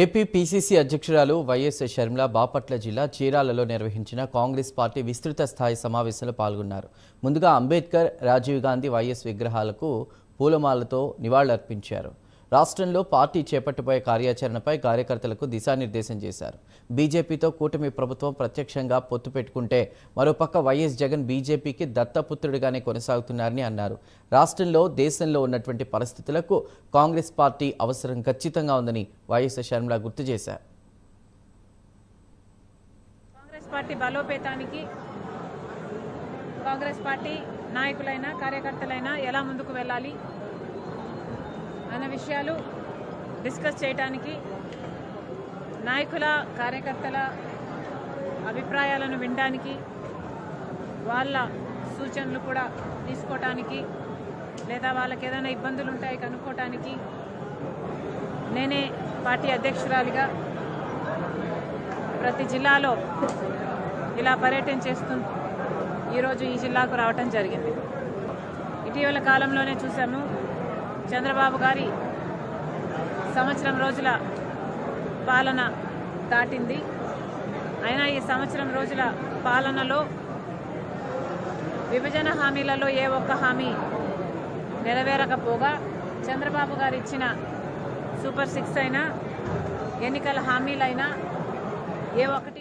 A P P C C అధ్యక్షురాలు YS Sharmila Bapatla జిల్లా చీరాలలో నిర్వహించిన కాంగ్రెస్ పార్టీ విస్తృత స్థాయి సమావేశంలో పాల్గొన్నారు. ముందుగా అంబేద్కర్ రాజీవ్ గాంధీ వైఎస్ విగ్రహాలకు పూలమాలతో నివాళులర్పించారు. రాష్ట్రంలో పార్టీ చేపట్టబోయే కార్యాచరణపై కార్యకర్తలకు దిశానిర్దేశం చేశారు. బీజేపీతో కూటమి ప్రభుత్వం ప్రత్యక్షంగా పొత్తు పెట్టుకుంటే మరోపక్క వైఎస్ జగన్ బీజేపీకి దత్తపుత్రుడిగానే కొనసాగుతున్నారని అన్నారు. రాష్ట్రంలో దేశంలో ఉన్నటువంటి పరిస్థితులకు కాంగ్రెస్ పార్టీ అవసరం ఖచ్చితంగా ఉందని వైఎస్ షర్మిల గుర్తు చేశారు. కాంగ్రెస్ పార్టీ బలోపేతానికి కాంగ్రెస్ పార్టీ నాయకులైనా కార్యకర్తలైనా ఎలా ముందుకు వెళ్ళాలి? అన్న విషయాలు డిస్కస్ చేయడానికి నాయకుల కార్యకర్తల అభిప్రాయాలను వినడానికి వాళ్ళ సూచనలు కూడా తీసుకోవటానికి లేదా వాళ్ళకి ఏదైనా ఇబ్బందులు ఉంటాయి కనుక్కోవటానికి నేనే పార్టీ అధ్యక్షురాలిగా ప్రతి జిల్లాలో ఇలా పర్యటన చేస్తూ ఈరోజు ఈ జిల్లాకు రావటం జరిగింది. ఇటీవల కాలంలోనే చూసాము చంద్రబాబు గారి సంవత్సరం రోజుల పాలన దాటింది. అయినా ఈ సంవత్సరం రోజుల పాలనలో విభజన హామీలలో ఏ ఒక్క హామీ నెరవేరకపోగా చంద్రబాబు గారు ఇచ్చిన సూపర్ సిక్స్ అయినా ఎన్నికల హామీలైనా ఏ ఒక్కటి